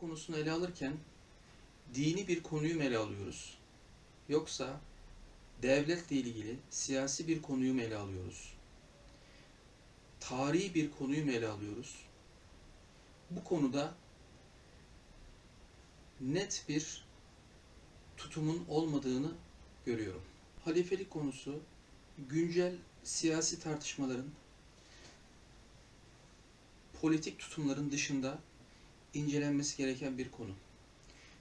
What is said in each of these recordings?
konusunu ele alırken dini bir konuyu ele alıyoruz? Yoksa devletle ilgili siyasi bir konuyu ele alıyoruz? Tarihi bir konuyu ele alıyoruz? Bu konuda net bir tutumun olmadığını görüyorum. Halifelik konusu güncel siyasi tartışmaların politik tutumların dışında incelenmesi gereken bir konu.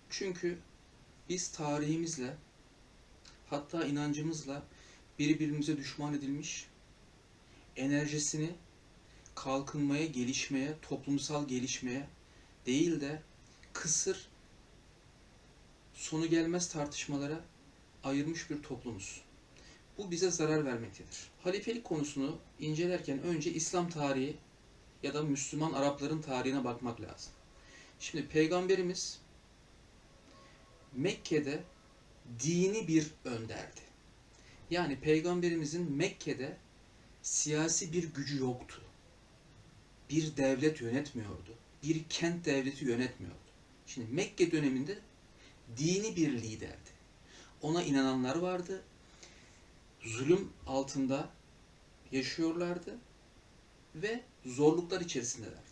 Çünkü biz tarihimizle hatta inancımızla birbirimize düşman edilmiş, enerjisini kalkınmaya, gelişmeye, toplumsal gelişmeye değil de kısır, sonu gelmez tartışmalara ayırmış bir toplumuz. Bu bize zarar vermektedir. Halifelik konusunu incelerken önce İslam tarihi ya da Müslüman Arapların tarihine bakmak lazım. Şimdi Peygamberimiz Mekke'de dini bir önderdi. Yani Peygamberimizin Mekke'de siyasi bir gücü yoktu. Bir devlet yönetmiyordu. Bir kent devleti yönetmiyordu. Şimdi Mekke döneminde dini bir liderdi. Ona inananlar vardı. Zulüm altında yaşıyorlardı ve zorluklar içerisindelerdi.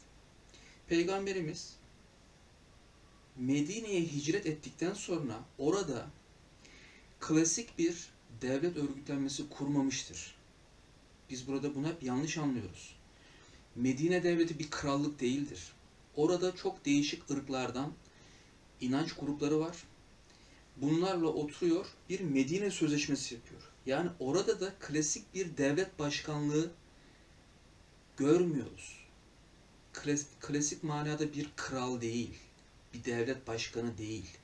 Peygamberimiz Medine'ye hicret ettikten sonra orada klasik bir devlet örgütlenmesi kurmamıştır. Biz burada bunu hep yanlış anlıyoruz. Medine devleti bir krallık değildir. Orada çok değişik ırklardan inanç grupları var. Bunlarla oturuyor, bir Medine sözleşmesi yapıyor. Yani orada da klasik bir devlet başkanlığı görmüyoruz. Klas- klasik manada bir kral değil, bir devlet başkanı değil.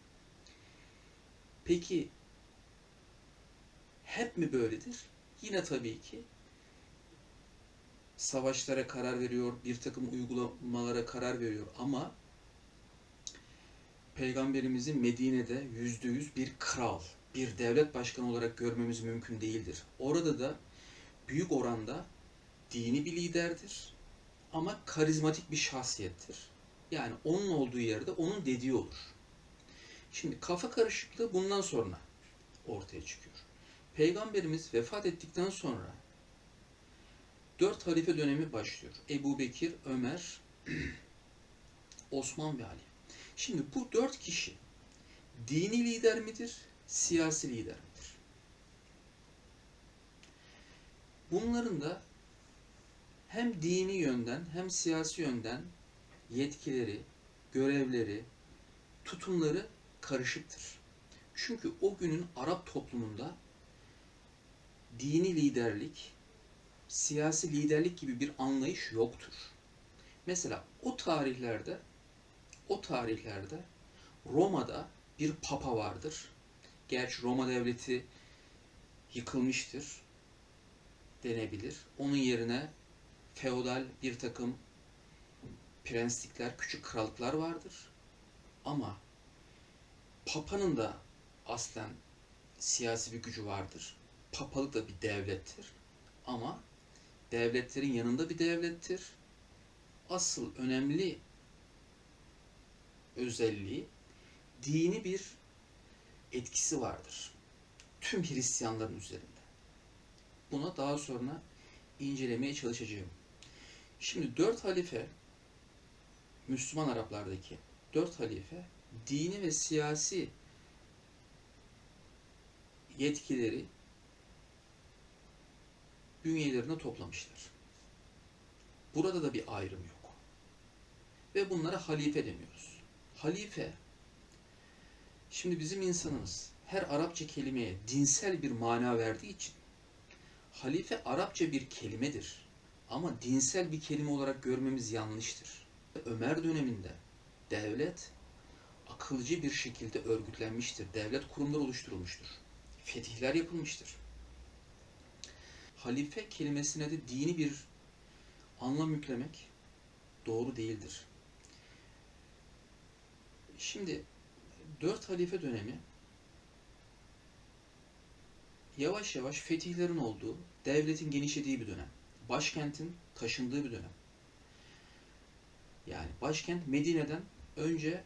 Peki hep mi böyledir? Yine tabii ki savaşlara karar veriyor, bir takım uygulamalara karar veriyor ama Peygamberimizi Medine'de yüzde yüz bir kral, bir devlet başkanı olarak görmemiz mümkün değildir. Orada da büyük oranda dini bir liderdir ama karizmatik bir şahsiyettir. Yani onun olduğu yerde onun dediği olur. Şimdi kafa karışıklığı bundan sonra ortaya çıkıyor. Peygamberimiz vefat ettikten sonra dört halife dönemi başlıyor. Ebu Bekir, Ömer, Osman ve Ali. Şimdi bu dört kişi dini lider midir, siyasi lider midir? Bunların da hem dini yönden hem siyasi yönden yetkileri, görevleri, tutumları karışıktır. Çünkü o günün Arap toplumunda dini liderlik, siyasi liderlik gibi bir anlayış yoktur. Mesela o tarihlerde o tarihlerde Roma'da bir papa vardır. Gerçi Roma devleti yıkılmıştır denebilir. Onun yerine feodal bir takım prenslikler, küçük krallıklar vardır. Ama papanın da aslen siyasi bir gücü vardır. Papalık da bir devlettir. Ama devletlerin yanında bir devlettir. Asıl önemli özelliği dini bir etkisi vardır. Tüm Hristiyanların üzerinde. Buna daha sonra incelemeye çalışacağım. Şimdi dört halife, Müslüman Araplardaki dört halife dini ve siyasi yetkileri bünyelerine toplamışlar. Burada da bir ayrım yok. Ve bunlara halife demiyoruz. Halife, şimdi bizim insanımız her Arapça kelimeye dinsel bir mana verdiği için halife Arapça bir kelimedir. Ama dinsel bir kelime olarak görmemiz yanlıştır. Ömer döneminde devlet akılcı bir şekilde örgütlenmiştir. Devlet kurumları oluşturulmuştur. Fetihler yapılmıştır. Halife kelimesine de dini bir anlam yüklemek doğru değildir. Şimdi dört halife dönemi yavaş yavaş fetihlerin olduğu, devletin genişlediği bir dönem. Başkentin taşındığı bir dönem. Yani başkent Medine'den önce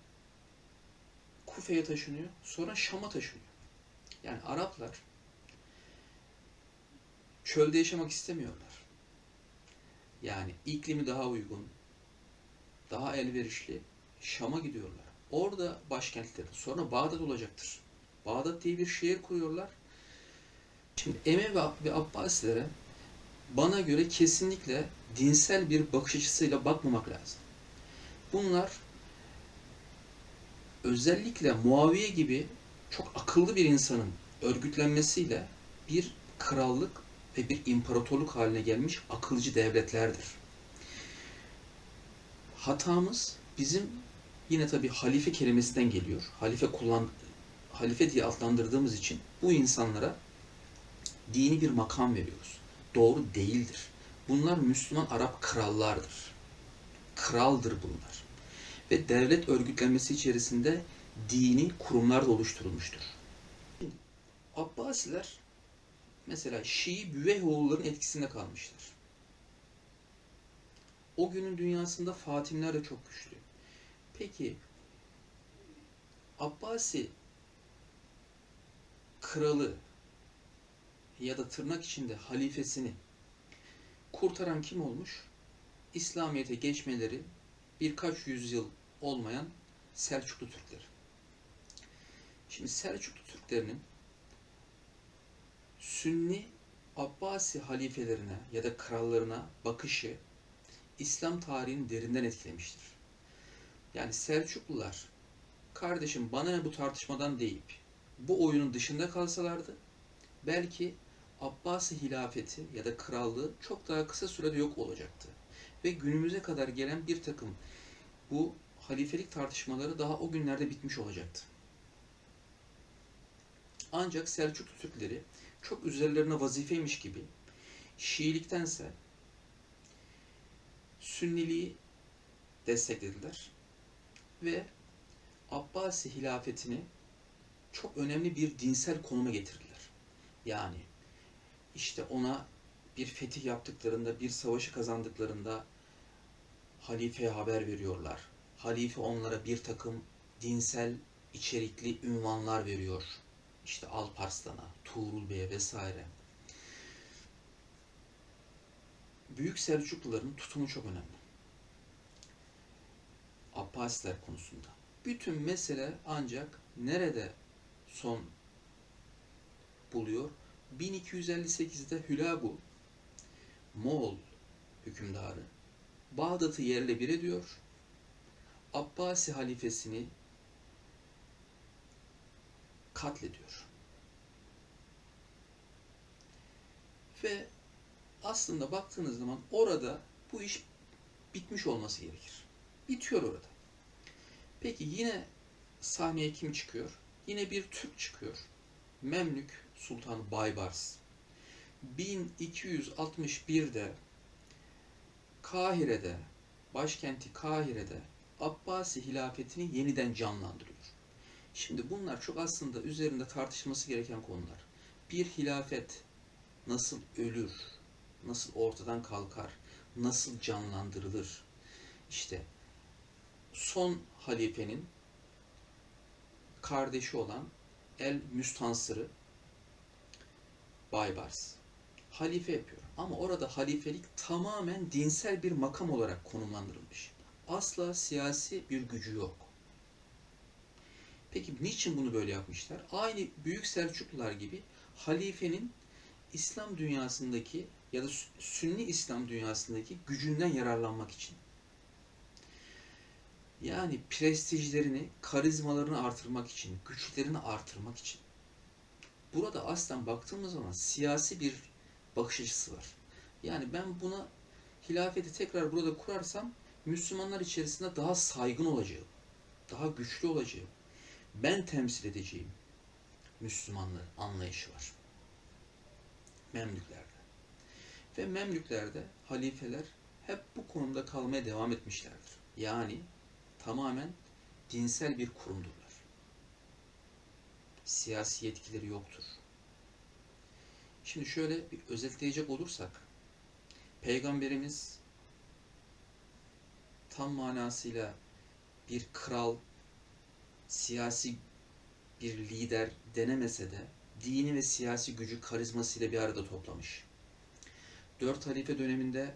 Kufe'ye taşınıyor, sonra Şam'a taşınıyor. Yani Araplar çölde yaşamak istemiyorlar. Yani iklimi daha uygun, daha elverişli Şam'a gidiyorlar. Orada başkentleri, sonra Bağdat olacaktır. Bağdat diye bir şehir kuruyorlar. Şimdi Emevi ve Abbasilere bana göre kesinlikle dinsel bir bakış açısıyla bakmamak lazım. Bunlar özellikle Muaviye gibi çok akıllı bir insanın örgütlenmesiyle bir krallık ve bir imparatorluk haline gelmiş akılcı devletlerdir. Hatamız bizim yine tabii halife kelimesinden geliyor. Halife kullan halife diye adlandırdığımız için bu insanlara dini bir makam veriyoruz. Doğru değildir. Bunlar Müslüman Arap krallardır. Kraldır bunlar. Ve devlet örgütlenmesi içerisinde dini kurumlar da oluşturulmuştur. Abbasiler mesela Şii Büveyhoğulların etkisinde kalmışlar. O günün dünyasında Fatimler de çok güçlü. Peki Abbasi kralı ya da tırnak içinde halifesini kurtaran kim olmuş? İslamiyet'e geçmeleri birkaç yüzyıl olmayan Selçuklu Türkleri. Şimdi Selçuklu Türklerinin Sünni Abbasi halifelerine ya da krallarına bakışı İslam tarihini derinden etkilemiştir. Yani Selçuklular kardeşim bana ne bu tartışmadan deyip bu oyunun dışında kalsalardı belki Abbasi hilafeti ya da krallığı çok daha kısa sürede yok olacaktı. Ve günümüze kadar gelen bir takım bu halifelik tartışmaları daha o günlerde bitmiş olacaktı. Ancak Selçuklu Türkleri çok üzerlerine vazifeymiş gibi Şiiliktense Sünniliği desteklediler ve Abbasi hilafetini çok önemli bir dinsel konuma getirdiler. Yani işte ona bir fetih yaptıklarında, bir savaşı kazandıklarında halifeye haber veriyorlar. Halife onlara bir takım dinsel içerikli ünvanlar veriyor. İşte Alparslan'a, Tuğrul Bey'e vesaire. Büyük Selçukluların tutumu çok önemli. Abbasiler konusunda. Bütün mesele ancak nerede son buluyor? 1258'de Hülagu, Moğol hükümdarı, Bağdat'ı yerle bir ediyor. Abbasi halifesini katlediyor. Ve aslında baktığınız zaman orada bu iş bitmiş olması gerekir. Bitiyor orada. Peki yine sahneye kim çıkıyor? Yine bir Türk çıkıyor. Memlük Sultan Baybars. 1261'de Kahire'de, başkenti Kahire'de Abbasi hilafetini yeniden canlandırıyor. Şimdi bunlar çok aslında üzerinde tartışılması gereken konular. Bir hilafet nasıl ölür, nasıl ortadan kalkar, nasıl canlandırılır? İşte son halifenin kardeşi olan El Müstansır'ı Baybars halife yapıyor. Ama orada halifelik tamamen dinsel bir makam olarak konumlandırılmış. Asla siyasi bir gücü yok. Peki niçin bunu böyle yapmışlar? Aynı Büyük Selçuklular gibi halifenin İslam dünyasındaki ya da Sünni İslam dünyasındaki gücünden yararlanmak için. Yani prestijlerini, karizmalarını artırmak için, güçlerini artırmak için. Burada aslen baktığımız zaman siyasi bir bakış açısı var. Yani ben buna hilafeti tekrar burada kurarsam Müslümanlar içerisinde daha saygın olacağım, daha güçlü olacağım, ben temsil edeceğim Müslümanlığı anlayışı var. Memlüklerde. Ve Memlüklerde halifeler hep bu konumda kalmaya devam etmişlerdir. Yani tamamen dinsel bir kurumdurlar. Siyasi yetkileri yoktur. Şimdi şöyle bir özetleyecek olursak, Peygamberimiz tam manasıyla bir kral siyasi bir lider denemese de dini ve siyasi gücü karizmasıyla bir arada toplamış. Dört halife döneminde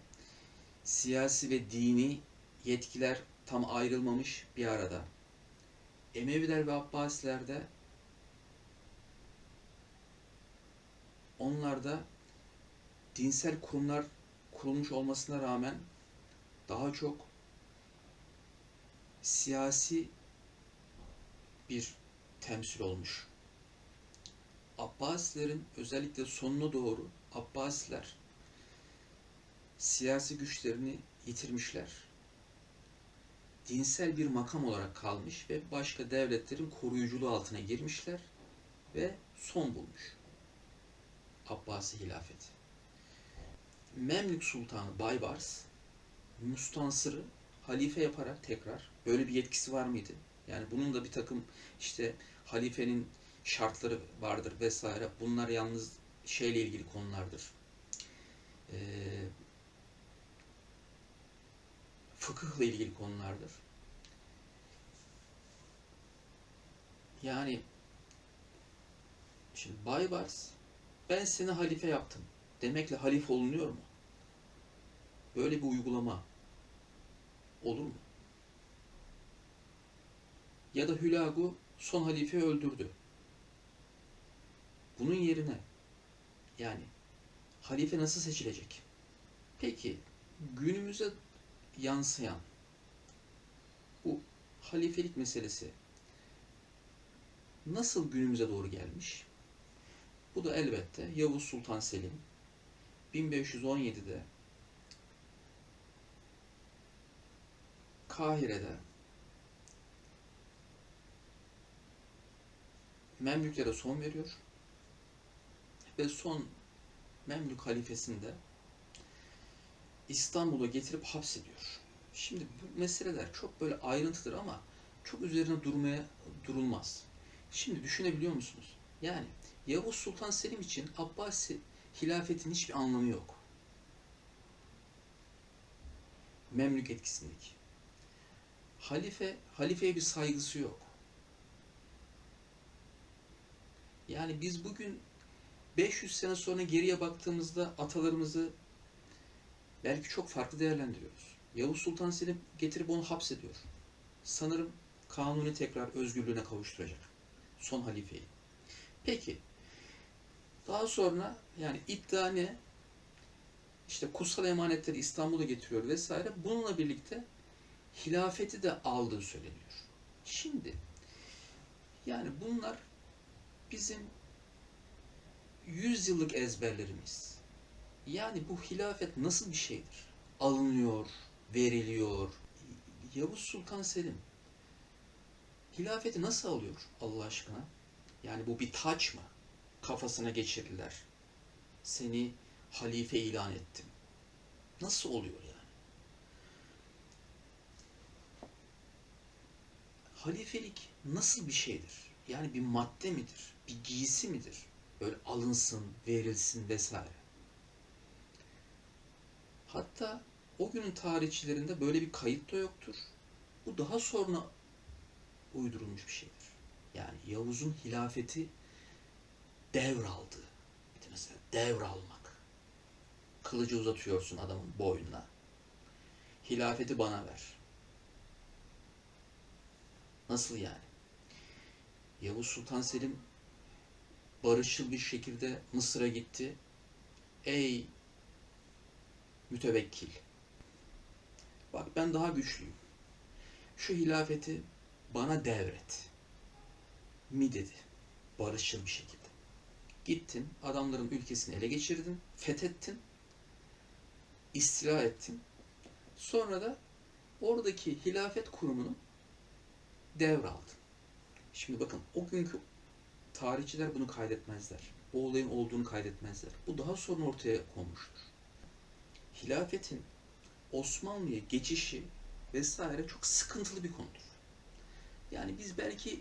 siyasi ve dini yetkiler tam ayrılmamış bir arada. Emeviler ve Abbasilerde onlarda dinsel kurumlar kurulmuş olmasına rağmen daha çok siyasi bir temsil olmuş. Abbasilerin özellikle sonuna doğru Abbasiler siyasi güçlerini yitirmişler. Dinsel bir makam olarak kalmış ve başka devletlerin koruyuculuğu altına girmişler ve son bulmuş. Abbasi hilafeti. Memlük Sultanı Baybars Mustansır'ı halife yaparak tekrar böyle bir yetkisi var mıydı? Yani bunun da bir takım işte halifenin şartları vardır vesaire. Bunlar yalnız şeyle ilgili konulardır. Ee, fıkıhla ilgili konulardır. Yani şimdi Baybars ben seni halife yaptım demekle halife olunuyor mu? Böyle bir uygulama olur mu? Ya da Hülagu son halifeyi öldürdü. Bunun yerine yani halife nasıl seçilecek? Peki günümüze yansıyan bu halifelik meselesi nasıl günümüze doğru gelmiş? Bu da elbette Yavuz Sultan Selim 1517'de Kahire'de Memlüklere son veriyor ve son Memlük halifesinde İstanbul'a getirip hapsediyor. Şimdi bu meseleler çok böyle ayrıntıdır ama çok üzerine durmaya durulmaz. Şimdi düşünebiliyor musunuz? Yani Yavuz Sultan Selim için Abbasi hilafetin hiçbir anlamı yok. Memlük etkisindeki. Halife, halifeye bir saygısı yok. Yani biz bugün 500 sene sonra geriye baktığımızda atalarımızı belki çok farklı değerlendiriyoruz. Yavuz Sultan Selim getirip onu hapsediyor. Sanırım Kanuni tekrar özgürlüğüne kavuşturacak. Son halifeyi. Peki. Daha sonra yani iddia ne? İşte kutsal emanetleri İstanbul'a getiriyor vesaire. Bununla birlikte hilafeti de aldığı söyleniyor. Şimdi yani bunlar bizim 100 yıllık ezberlerimiz. Yani bu hilafet nasıl bir şeydir? Alınıyor, veriliyor. Yavuz Sultan Selim hilafeti nasıl alıyor Allah aşkına? Yani bu bir taç mı? Kafasına geçirdiler. Seni halife ilan ettim. Nasıl oluyor yani? Halifelik nasıl bir şeydir? Yani bir madde midir? Bir giysi midir? Böyle alınsın, verilsin vesaire. Hatta o günün tarihçilerinde böyle bir kayıt da yoktur. Bu daha sonra uydurulmuş bir şeydir. Yani Yavuz'un hilafeti devraldı. Mesela devralmak. Kılıcı uzatıyorsun adamın boynuna. Hilafeti bana ver. Nasıl yani? Yavuz Sultan Selim barışçıl bir şekilde Mısır'a gitti. Ey mütevekkil. Bak ben daha güçlüyüm. Şu hilafeti bana devret. Mi dedi. Barışçıl bir şekilde. Gittin, adamların ülkesini ele geçirdin, fethettin, istila ettin. Sonra da oradaki hilafet kurumunu devraldın. Şimdi bakın o günkü tarihçiler bunu kaydetmezler. O olayın olduğunu kaydetmezler. Bu daha sonra ortaya konmuştur. Hilafetin Osmanlı'ya geçişi vesaire çok sıkıntılı bir konudur. Yani biz belki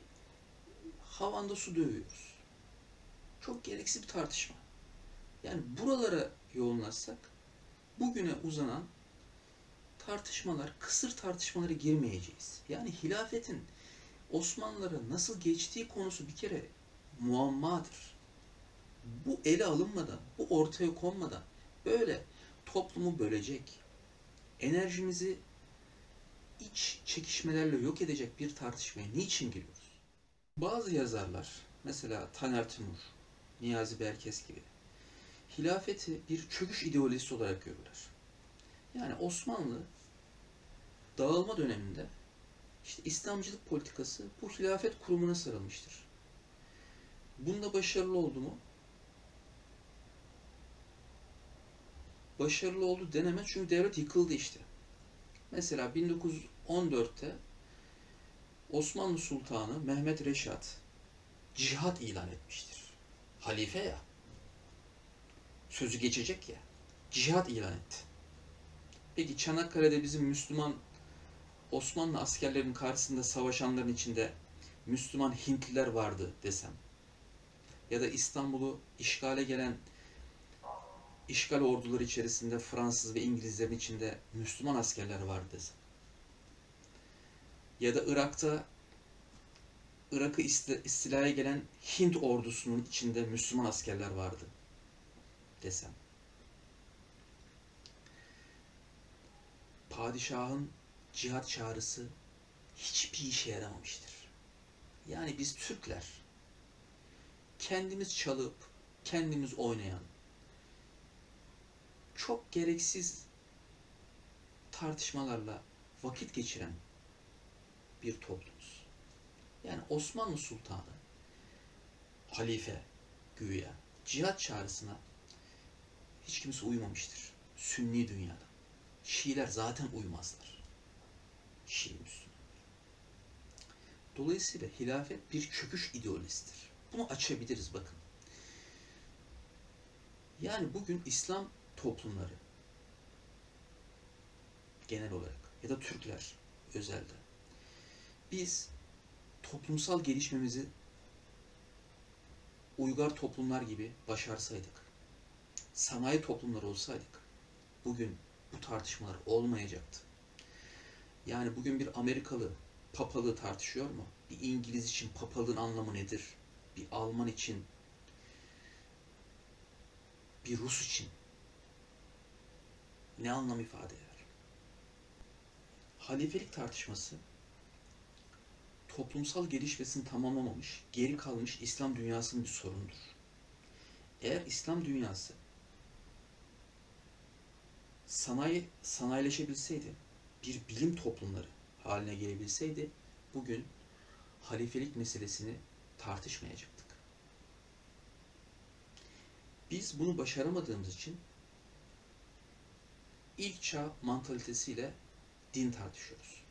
havanda su dövüyoruz. Çok gereksiz bir tartışma. Yani buralara yoğunlaşsak bugüne uzanan tartışmalar, kısır tartışmalara girmeyeceğiz. Yani hilafetin Osmanlılara nasıl geçtiği konusu bir kere muammadır. Bu ele alınmadan, bu ortaya konmadan böyle toplumu bölecek, enerjimizi iç çekişmelerle yok edecek bir tartışmaya niçin giriyoruz? Bazı yazarlar, mesela Taner Timur, Niyazi Berkes gibi, hilafeti bir çöküş ideolojisi olarak görürler. Yani Osmanlı dağılma döneminde işte İslamcılık politikası bu hilafet kurumuna sarılmıştır. Bunda başarılı oldu mu? Başarılı oldu denemez çünkü devlet yıkıldı işte. Mesela 1914'te Osmanlı Sultanı Mehmet Reşat cihat ilan etmiştir. Halife ya. Sözü geçecek ya. Cihat ilan etti. Peki Çanakkale'de bizim Müslüman Osmanlı askerlerinin karşısında savaşanların içinde Müslüman Hintliler vardı desem ya da İstanbul'u işgale gelen işgal orduları içerisinde Fransız ve İngilizlerin içinde Müslüman askerler vardı desem ya da Irak'ta Irak'ı istilaya gelen Hint ordusunun içinde Müslüman askerler vardı desem padişahın cihat çağrısı hiçbir işe yaramamıştır. Yani biz Türkler kendimiz çalıp kendimiz oynayan çok gereksiz tartışmalarla vakit geçiren bir toplumuz. Yani Osmanlı Sultanı halife güya cihat çağrısına hiç kimse uymamıştır. Sünni dünyada. Şiiler zaten uymazlar. Şii. Dolayısıyla hilafet bir çöküş ideolojisidir. Bunu açabiliriz bakın. Yani bugün İslam toplumları genel olarak ya da Türkler özelde biz toplumsal gelişmemizi uygar toplumlar gibi başarsaydık, sanayi toplumları olsaydık bugün bu tartışmalar olmayacaktı. Yani bugün bir Amerikalı papalığı tartışıyor mu? Bir İngiliz için papalığın anlamı nedir? Bir Alman için, bir Rus için ne anlam ifade eder? Halifelik tartışması toplumsal gelişmesini tamamlamamış, geri kalmış İslam dünyasının bir sorunudur. Eğer İslam dünyası sanayi sanayileşebilseydi, bir bilim toplumları haline gelebilseydi, bugün halifelik meselesini tartışmayacaktık. Biz bunu başaramadığımız için ilk çağ mantalitesiyle din tartışıyoruz.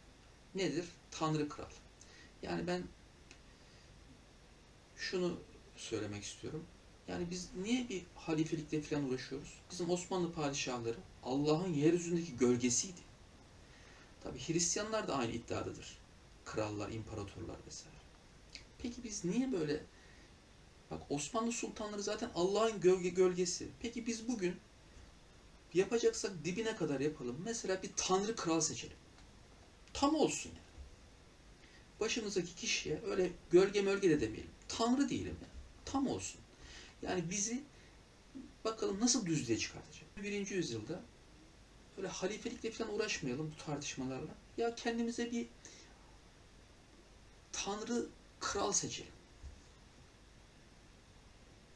Nedir? Tanrı kral. Yani ben şunu söylemek istiyorum. Yani biz niye bir halifelikle falan uğraşıyoruz? Bizim Osmanlı padişahları Allah'ın yeryüzündeki gölgesiydi. Tabi Hristiyanlar da aynı iddiadadır. Krallar, imparatorlar vesaire. Peki biz niye böyle Bak Osmanlı sultanları zaten Allah'ın gölge gölgesi. Peki biz bugün yapacaksak dibine kadar yapalım. Mesela bir tanrı kral seçelim. Tam olsun yani. Başımızdaki kişiye öyle gölge mölge de demeyelim. Tanrı diyelim yani. Tam olsun. Yani bizi bakalım nasıl düzlüğe çıkartacak. Birinci yüzyılda öyle halifelikle falan uğraşmayalım bu tartışmalarla. Ya kendimize bir tanrı kral seçelim.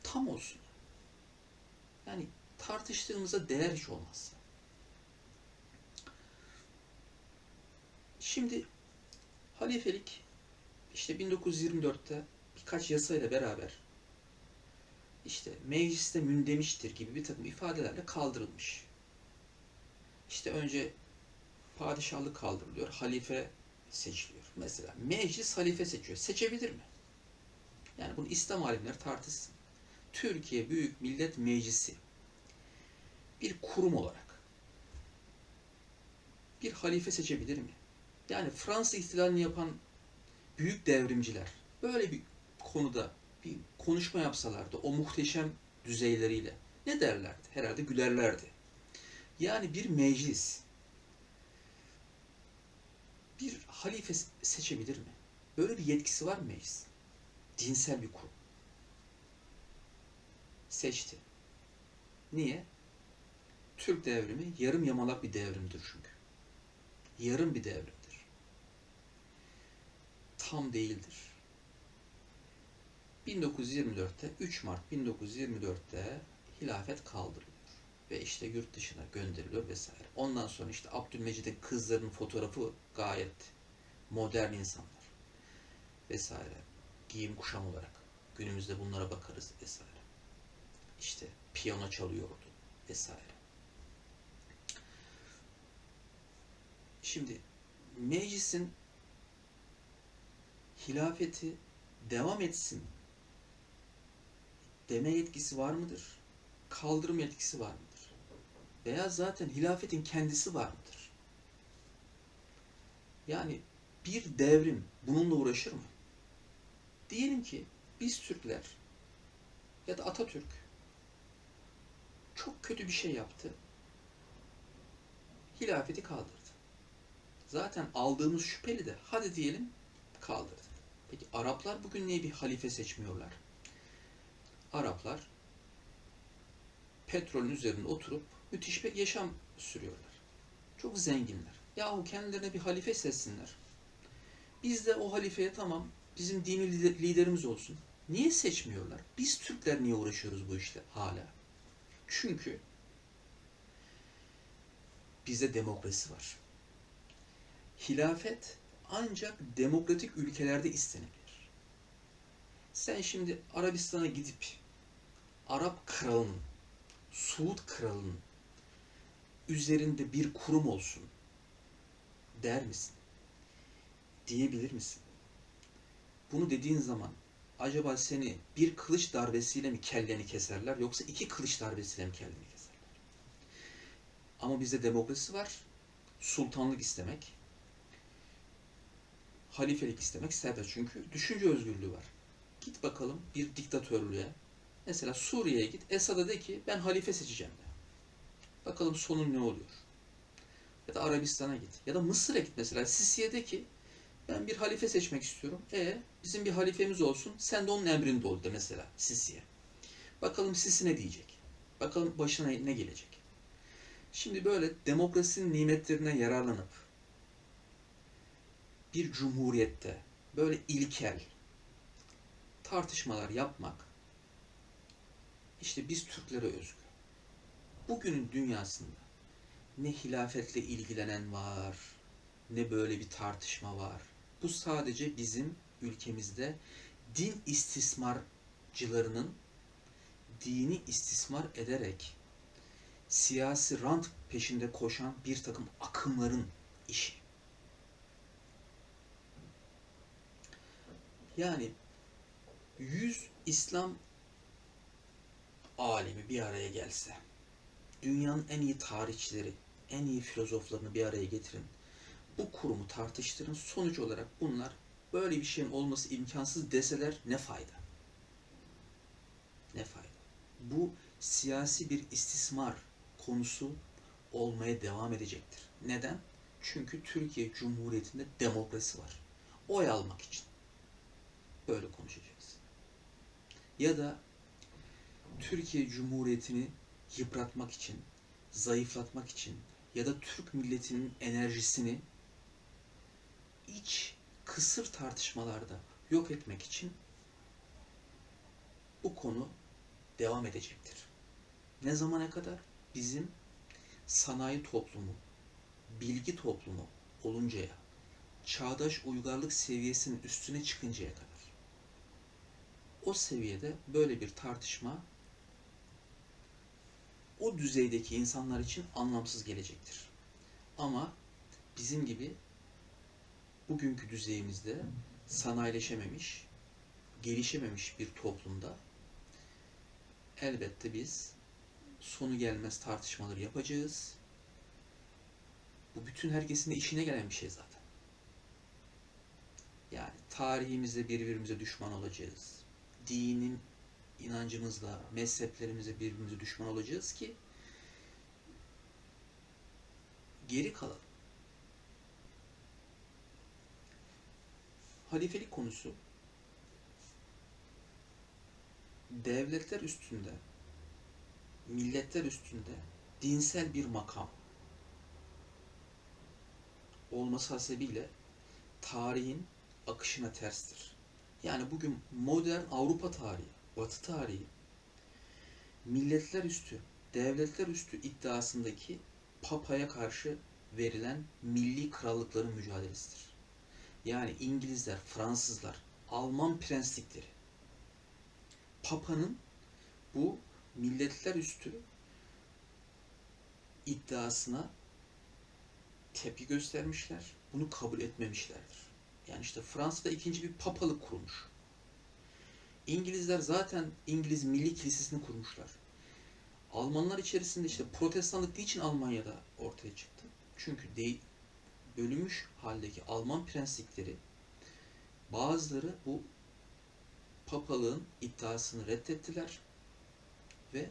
Tam olsun. Yani tartıştığımıza değer hiç olmazsa. Şimdi halifelik işte 1924'te birkaç yasayla beraber işte mecliste mündemiştir gibi bir takım ifadelerle kaldırılmış. İşte önce padişahlık kaldırılıyor, halife seçiliyor. Mesela meclis halife seçiyor. Seçebilir mi? Yani bunu İslam alimleri tartışsın. Türkiye Büyük Millet Meclisi bir kurum olarak bir halife seçebilir mi? Yani Fransız ihtilalini yapan büyük devrimciler böyle bir konuda bir konuşma yapsalardı o muhteşem düzeyleriyle ne derlerdi? Herhalde gülerlerdi. Yani bir meclis bir halife seçebilir mi? Böyle bir yetkisi var mı meclis? Dinsel bir kurum. Seçti. Niye? Türk devrimi yarım yamalak bir devrimdir çünkü. Yarım bir devrimdir. Tam değildir. 1924'te 3 Mart 1924'te hilafet kaldırılıyor ve işte yurt dışına gönderiliyor vesaire. Ondan sonra işte Abdülmecid'in kızlarının fotoğrafı gayet modern insanlar vesaire. Giyim kuşam olarak günümüzde bunlara bakarız vesaire. İşte piyano çalıyordu vesaire. Şimdi meclisin hilafeti devam etsin deme yetkisi var mıdır? Kaldırım yetkisi var mıdır? Veya zaten hilafetin kendisi var mıdır? Yani bir devrim bununla uğraşır mı? Diyelim ki biz Türkler ya da Atatürk çok kötü bir şey yaptı. Hilafeti kaldırdı. Zaten aldığımız şüpheli de hadi diyelim kaldırdı. Peki Araplar bugün niye bir halife seçmiyorlar? Araplar petrolün üzerinde oturup müthiş bir yaşam sürüyorlar. Çok zenginler. Yahu kendilerine bir halife seçsinler. Biz de o halifeye tamam bizim dini lider- liderimiz olsun. Niye seçmiyorlar? Biz Türkler niye uğraşıyoruz bu işle hala? Çünkü bizde demokrasi var. Hilafet ancak demokratik ülkelerde istenebilir. Sen şimdi Arabistan'a gidip Arap kralının, Suud kralının üzerinde bir kurum olsun der misin? Diyebilir misin? Bunu dediğin zaman acaba seni bir kılıç darbesiyle mi kelleni keserler yoksa iki kılıç darbesiyle mi kelleni keserler? Ama bizde demokrasi var. Sultanlık istemek, halifelik istemek serbest. Çünkü düşünce özgürlüğü var. Git bakalım bir diktatörlüğe. Mesela Suriye'ye git. Esad'a de ki ben halife seçeceğim de. Bakalım sonun ne oluyor? Ya da Arabistan'a git. Ya da Mısır'a git mesela. Sisi'ye de ki ben bir halife seçmek istiyorum. E bizim bir halifemiz olsun. Sen de onun emrinde ol de mesela Sisi'ye. Bakalım Sisi ne diyecek? Bakalım başına ne gelecek? Şimdi böyle demokrasinin nimetlerinden yararlanıp bir cumhuriyette böyle ilkel tartışmalar yapmak işte biz Türklere özgü. Bugünün dünyasında ne hilafetle ilgilenen var, ne böyle bir tartışma var. Bu sadece bizim ülkemizde din istismarcılarının dini istismar ederek siyasi rant peşinde koşan bir takım akımların işi. Yani 100 İslam alemi bir araya gelse, dünyanın en iyi tarihçileri, en iyi filozoflarını bir araya getirin, bu kurumu tartıştırın, sonuç olarak bunlar böyle bir şeyin olması imkansız deseler ne fayda? Ne fayda? Bu siyasi bir istismar konusu olmaya devam edecektir. Neden? Çünkü Türkiye Cumhuriyeti'nde demokrasi var. Oy almak için böyle konuşacağız. Ya da Türkiye Cumhuriyeti'ni yıpratmak için, zayıflatmak için ya da Türk milletinin enerjisini iç kısır tartışmalarda yok etmek için bu konu devam edecektir. Ne zamana kadar? Bizim sanayi toplumu, bilgi toplumu oluncaya, çağdaş uygarlık seviyesinin üstüne çıkıncaya kadar. O seviyede böyle bir tartışma o düzeydeki insanlar için anlamsız gelecektir. Ama bizim gibi bugünkü düzeyimizde sanayileşememiş, gelişememiş bir toplumda elbette biz sonu gelmez tartışmaları yapacağız. Bu bütün herkesin de işine gelen bir şey zaten. Yani tarihimizde birbirimize düşman olacağız. Dinin inancımızla, mezheplerimize birbirimize düşman olacağız ki geri kalalım. halifelik konusu devletler üstünde, milletler üstünde dinsel bir makam olması hasebiyle tarihin akışına terstir. Yani bugün modern Avrupa tarihi, Batı tarihi milletler üstü, devletler üstü iddiasındaki papaya karşı verilen milli krallıkların mücadelesidir. Yani İngilizler, Fransızlar, Alman prenslikleri Papa'nın bu milletler üstü iddiasına tepki göstermişler. Bunu kabul etmemişlerdir. Yani işte Fransa'da ikinci bir papalık kurmuş. İngilizler zaten İngiliz Milli Kilisesi'ni kurmuşlar. Almanlar içerisinde işte protestanlık niçin Almanya'da ortaya çıktı? Çünkü de, bölünmüş haldeki Alman prenslikleri bazıları bu papalığın iddiasını reddettiler ve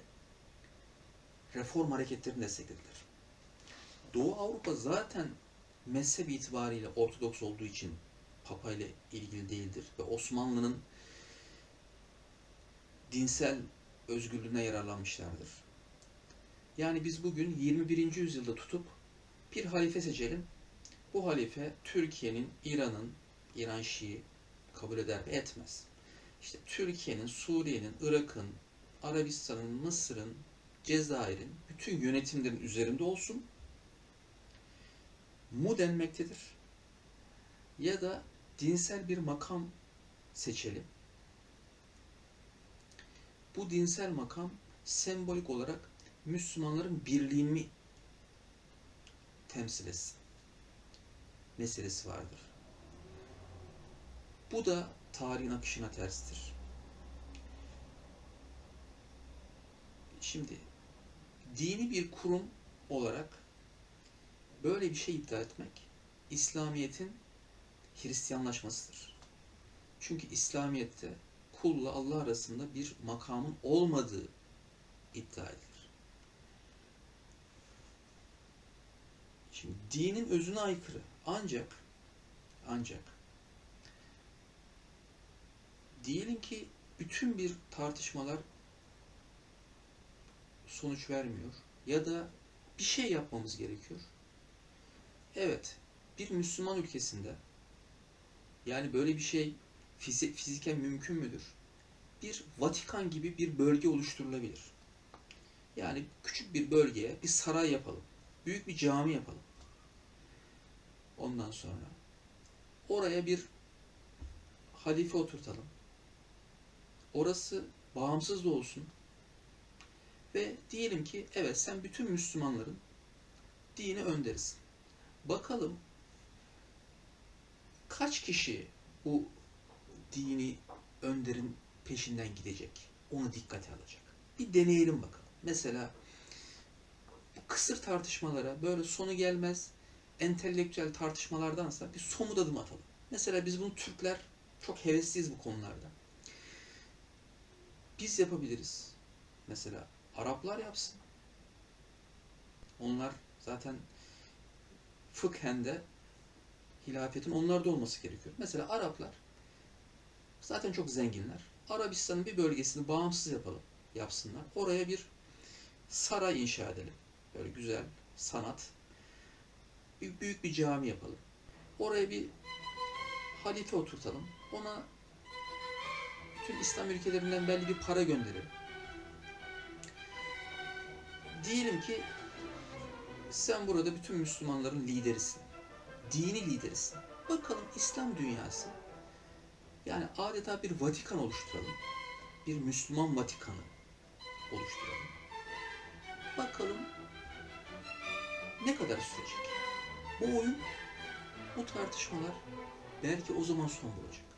reform hareketlerini desteklediler. Doğu Avrupa zaten mezhep itibariyle Ortodoks olduğu için Papa ile ilgili değildir ve Osmanlı'nın dinsel özgürlüğüne yararlanmışlardır. Yani biz bugün 21. yüzyılda tutup bir halife seçelim. Bu halife Türkiye'nin, İran'ın, İran Şii kabul eder mi? Etmez. İşte Türkiye'nin, Suriye'nin, Irak'ın, Arabistan'ın, Mısır'ın, Cezayir'in bütün yönetimlerin üzerinde olsun mu denmektedir. Ya da dinsel bir makam seçelim. Bu dinsel makam sembolik olarak Müslümanların birliğini temsil etsin meselesi vardır. Bu da tarihin akışına terstir. Şimdi dini bir kurum olarak böyle bir şey iddia etmek İslamiyet'in Hristiyanlaşmasıdır. Çünkü İslamiyet'te kulla Allah arasında bir makamın olmadığı iddia edilir. Şimdi dinin özüne aykırı. Ancak ancak diyelim ki bütün bir tartışmalar sonuç vermiyor ya da bir şey yapmamız gerekiyor. Evet, bir Müslüman ülkesinde yani böyle bir şey fizi- mümkün müdür? Bir Vatikan gibi bir bölge oluşturulabilir. Yani küçük bir bölgeye bir saray yapalım. Büyük bir cami yapalım. Ondan sonra oraya bir halife oturtalım. Orası bağımsız da olsun. Ve diyelim ki evet sen bütün Müslümanların dini önderisin. Bakalım kaç kişi bu dini önderin peşinden gidecek? Onu dikkate alacak. Bir deneyelim bakalım. Mesela bu kısır tartışmalara böyle sonu gelmez entelektüel tartışmalardansa bir somut adım atalım. Mesela biz bunu Türkler çok hevesliyiz bu konularda. Biz yapabiliriz. Mesela Araplar yapsın. Onlar zaten fıkhen de hilafetin onlarda olması gerekiyor. Mesela Araplar zaten çok zenginler. Arabistan'ın bir bölgesini bağımsız yapalım, yapsınlar. Oraya bir saray inşa edelim. Böyle güzel, sanat. Bir büyük bir cami yapalım. Oraya bir halife oturtalım. Ona bütün İslam ülkelerinden belli bir para gönderelim. Diyelim ki sen burada bütün Müslümanların liderisin. Dini liderisin. Bakalım İslam dünyası yani adeta bir Vatikan oluşturalım. Bir Müslüman Vatikanı oluşturalım. Bakalım ne kadar sürecek? Bu oyun, bu tartışmalar belki o zaman son bulacak.